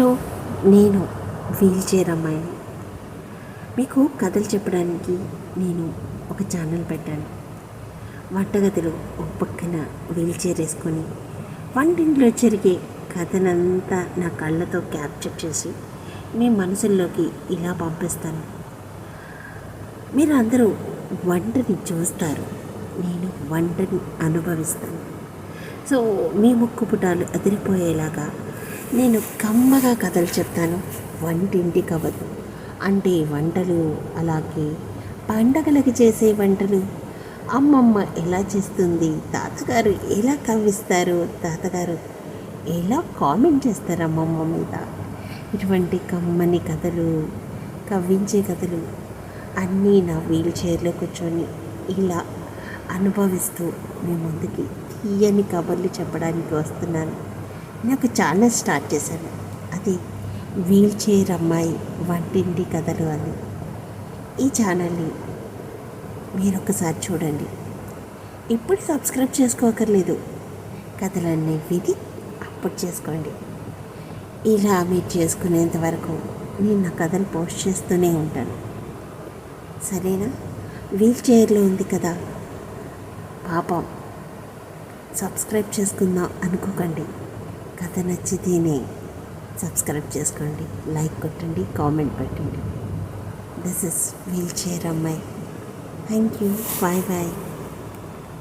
Hello నేను wheel chair అమ్మాయిని. మీకు కథలు చెప్పడానికి నేను ఒక ఛానల్ పెట్టాను. వంటగదిలో ఒక పక్కన వీల్ చైర్ వేసుకొని వంటింట్లో జరిగే కథనంతా నా కళ్ళతో క్యాప్చర్ చేసి మీ మనసుల్లోకి ఇలా పంపిస్తాను. మీరు అందరూ వంటని చూస్తారు. నేను వంటని అనుభవిస్తాను. సో మీ ముక్కు పుటాలు అదిరిపోయేలాగా నేను కమ్మగా కథలు చెప్తాను. వంటింటి కవదు అంటే వంటలు అలాగే పండగలకు చేసే వంటలు. అమ్మమ్మ ఎలా చేస్తుంది? తాతగారు ఎలా కవ్విస్తారు? తాతగారు ఎలా కామెంట్ చేస్తారు అమ్మమ్మ మీద? ఇటువంటి కమ్మని కథలు కవ్వించే కథలు అన్నీ నా వీల్ చైర్లో కూర్చొని ఇలా అనుభవిస్తూ మీ ముందుకి తీయని కబుర్లు చెప్పడానికి వస్తున్నాను. నాకు ఛానల్ స్టార్ట్ చేశాను. అది వీల్ చైర్ అమ్మాయి వంటింటి కథలు అని. ఈ ఛానల్ని మీరు ఒకసారి చూడండి. ఇప్పుడు సబ్స్క్రైబ్ చేసుకోకర్లేదు. కథలన్నీ విధి అప్పుడు చేసుకోండి. ఇలా మీరు చేసుకునేంత వరకు నేను నా కథలు పోస్ట్ చేస్తూనే ఉంటాను. సరేనా? వీల్ చైర్లో ఉంది కదా? పాపం. సబ్స్క్రైబ్ చేసుకుందాం అనుకోకండి. కథ నచ్చితేనే సబ్స్క్రైబ్ చేసుకోండి లైక్ కొట్టండి కామెంట్ పెట్టండి. దిస్ ఇస్ వీల్ చైర్ అమ్మాయి. Thank you bye bye